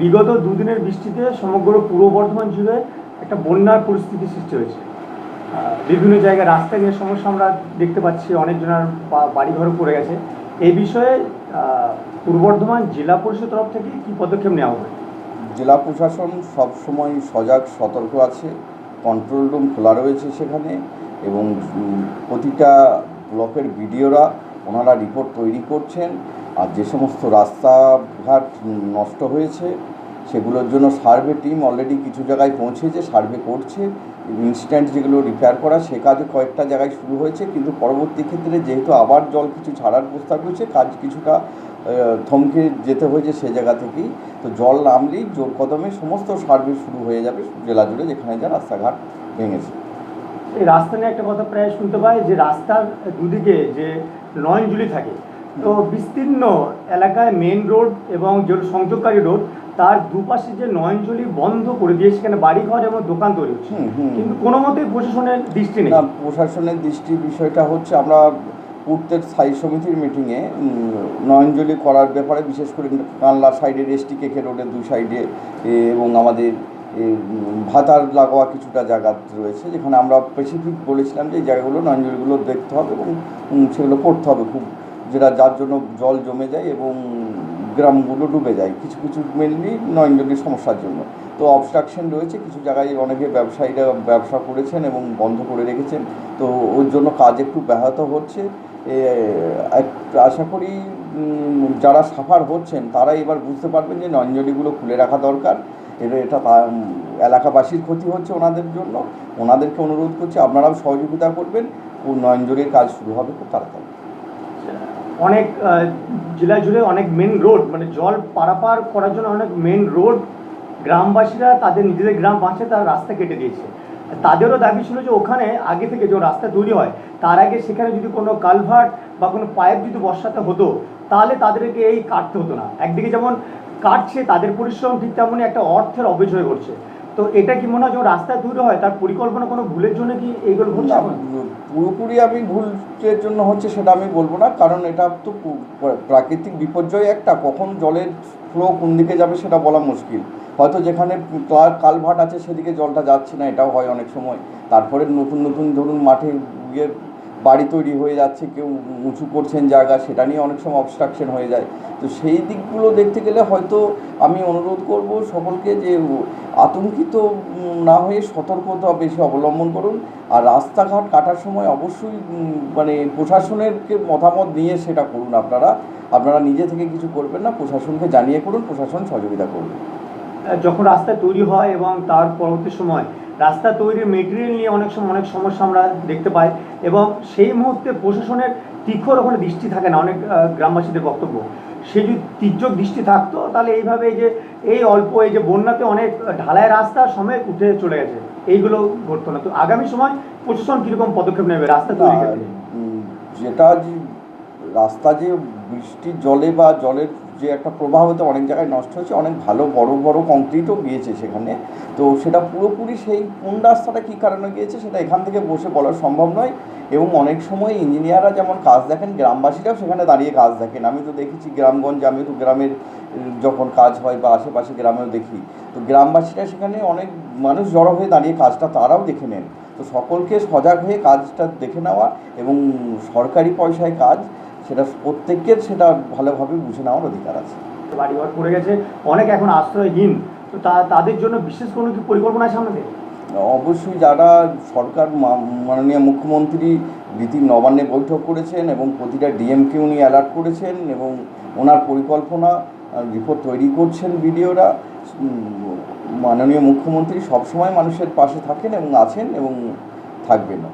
বিগত দুদিনের বৃষ্টিতে সমগ্র পূর্ব বর্ধমান জুড়ে একটা বন্যার পরিস্থিতি সৃষ্টি হয়েছে। বিভিন্ন জায়গায় রাস্তা নিয়ে সমস্যা আমরা দেখতে পাচ্ছি অনেকজনের বাড়িঘরও পড়ে গেছে। এই বিষয়ে পূর্ব বর্ধমান জেলা পরিষদ তরফ থেকে কি পদক্ষেপ নেওয়া হবে? জেলা প্রশাসন সবসময় সজাগ, সতর্ক আছে কন্ট্রোল রুম খোলা রয়েছে সেখানে এবং প্রতিটা ব্লকের বিডিওরা ওনারা রিপোর্ট তৈরি করছেন। আর যে সমস্ত রাস্তাঘাট নষ্ট হয়েছে, সেগুলোর জন্য সার্ভে টিম অলরেডি কিছু জায়গায় পৌঁছেছে, সার্ভে করছে। ইনস্ট্যান্ট যেগুলো রিপেয়ার করা, সে কাজও কয়েকটা জায়গায় শুরু হয়েছে, কিন্তু পরবর্তী ক্ষেত্রে যেহেতু আবার জল কিছু ছাড়ার প্রস্তাব রয়েছে কাজ কিছুটা থমকে যেতে হয়েছে সে জায়গা থেকেই। তো জল নামলেই জোর কদমে সমস্ত সার্ভে শুরু হয়ে যাবে জেলা জুড়ে, যেখানে যা রাস্তাঘাট ভেঙেছে। এই রাস্তা নিয়ে একটা কথা প্রায় শুনতে পাই, যে রাস্তার দুদিকে যে নয়নজুলি থাকে তো বিস্তীর্ণ এলাকায় মেন রোড এবং যে সংযোগকারী রোড তার দুপাশে যে নয়নজলি বন্ধ করে দিয়ে সেখানে বাড়িঘর এবং দোকান তৈরি হচ্ছে। কিন্তু কোনো মতেই প্রশাসনের দৃষ্টি নেই। না প্রশাসনের দৃষ্টি বিষয়টা হচ্ছে আমরা পূর্তের স্থায়ী সমিতির মিটিংয়ে নয়নজলি করার ব্যাপারে বিশেষ করে কানলা সাইডের এসটি কেকে রোডের দুই সাইডে এবং আমাদের ভাতার লাগোয়া কিছুটা জায়গা রয়েছে যেখানে আমরা স্পেসিফিক বলেছিলাম যে এই জায়গাগুলো নয়নজলিগুলো দেখতে হবে এবং সেগুলো করতে হবে খুব যেটা যার জন্য জল জমে যায় এবং গ্রামগুলো ডুবে যায়। কিছু কিছু মেনলি নয়নজনের সমস্যার জন্য। তো অবস্ট্রাকশন রয়েছে, কিছু জায়গায় অনেকে ব্যবসায়ীরা ব্যবসা করেছেন এবং বন্ধ করে রেখেছেন। তো ওর জন্য কাজ একটু ব্যাহত হচ্ছে। আশা করি যারা সাফার হচ্ছেন, তারা এবার বুঝতে পারবেন যে নয়নজলিগুলো খুলে রাখা দরকার। এর, এটা এলাকাবাসীর ক্ষতি হচ্ছে ওনাদের জন্য। ওনাদেরকে অনুরোধ করছি, আপনারাও সহযোগিতা করবেন। ও নয়নজলির কাজ শুরু হবে খুব তাড়াতাড়ি। অনেক জেলা জুড়ে অনেক মেন রোড মানে জল পারাপার করার জন্য অনেক মেন রোড গ্রামবাসীরা তাদের নিজেদের গ্রাম বাঁচে তারা রাস্তা কেটে দিয়েছে। তাদেরও দাবি ছিল যে ওখানে আগে থেকে যে রাস্তা তৈরি হয়, তার আগে সেখানে যদি কোনো কালভার্ট বা কোনো পাইপ যদি বসাতে হতো, তাহলে তাদেরকে এই কাটতে হতো না। একদিকে যেমন কাটছে, তাদের পরিশ্রম ঠিক তেমনই একটা অর্থের অপচয় করছে। তো এটা কি মনে হয় যখন রাস্তা তৈরি হয়? তার পরিকল্পনা কোনো ভুলের জন্য কি এইগুলো এখন? পুরোপুরি আমি ভুলের জন্য হচ্ছে সেটা আমি বলব না কারণ এটা তো প্রাকৃতিক বিপর্যয় একটা কখন জলের ফ্লো কোন দিকে যাবে সেটা বলা মুশকিল। হয়তো যেখানে কাল- কালভার্ট আছে সেদিকে জলটা যাচ্ছে না এটাও হয় অনেক সময়। তারপরে নতুন নতুন ধরুন মাঠে গিয়ে বাড়ি তৈরি হয়ে যাচ্ছে, কেউ উঁচু করছেন জায়গা, সেটা নিয়ে অনেক সময় অবস্ট্রাকশন হয়ে যায়। তো সেই দিকগুলো দেখতে গেলে হয়তো আমি অনুরোধ করব সকলকে যে আতঙ্কিত না হয়ে সতর্কতা বেশি অবলম্বন করুন। আর রাস্তাঘাট কাটার সময় অবশ্যই মানে প্রশাসনের মতামত নিয়ে সেটা করুন আপনারা। আপনারা নিজে থেকে কিছু করবেন না, প্রশাসনকে জানিয়ে করুন, প্রশাসন সহযোগিতা করবে। যখন রাস্তা তৈরি হয় এবং তার পরবর্তী সময় রাস্তা তৈরির মেটেরিয়াল নিয়ে অনেক সময় অনেক সমস্যা আমরা দেখতে পাই এবং সেই মুহূর্তে প্রশাসনের তীক্ষ্ণ ওখানে দৃষ্টি থাকে না অনেক গ্রামবাসীদের বক্তব্য। সে যদি তীর্যক দৃষ্টি থাকতো তাহলে এইভাবে এই যে এই অল্প এই যে বন্যাতে অনেক ঢালাই রাস্তা সময় উঠে চলে গেছে। এইগুলো ঘটতো না। তো আগামী সময় প্রশাসন কীরকম পদক্ষেপ নেবে রাস্তা তৈরি যেটা যে রাস্তা যে বৃষ্টির জলে বা জলের যে একটা প্রবাহ প্রবাহতে অনেক জায়গায় নষ্ট হয়েছে, অনেক ভালো বড় বড় কংক্রিটও গিয়েছে সেখানে। তো সেটা পুরোপুরি সেই কোন রাস্তাটা কী কারণে গিয়েছে সেটা এখান থেকে বসে বলা সম্ভব নয়। এবং অনেক সময় ইঞ্জিনিয়াররা যেমন কাজ দেখেন, গ্রামবাসীরাও সেখানে দাঁড়িয়ে কাজ দেখেন। আমি তো দেখেছি গ্রামগঞ্জে, আমি তো গ্রামের, যখন কাজ হয় বা আশেপাশে গ্রামেও দেখি, তো গ্রামবাসীরা সেখানে অনেক মানুষ জড়ো হয়ে দাঁড়িয়ে কাজটা তারাও দেখে নেন। তো সকলকে সজাগ হয়ে কাজটা দেখে নেওয়া এবং সরকারি পয়সায় কাজ সেটা প্রত্যেকের সেটা ভালোভাবে বুঝে নেওয়ার অধিকার আছে। বাড়িঘর পড়ে গেছে অনেক এখন আশ্রয়হীন তো তাদের জন্য বিশেষ কোনো কি পরিকল্পনা আছে আমাদের? অবশ্যই যারা সরকার মাননীয় মুখ্যমন্ত্রী রীতি নবান্নে বৈঠক করেছেন এবং প্রতিটা ডিএমকে উনি অ্যালার্ট করেছেন এবং ওনার পরিকল্পনা রিপোর্ট তৈরি করছেন বিডিওরা মাননীয় মুখ্যমন্ত্রী সবসময় মানুষের পাশে থাকেন এবং আছেন এবং থাকবেনও।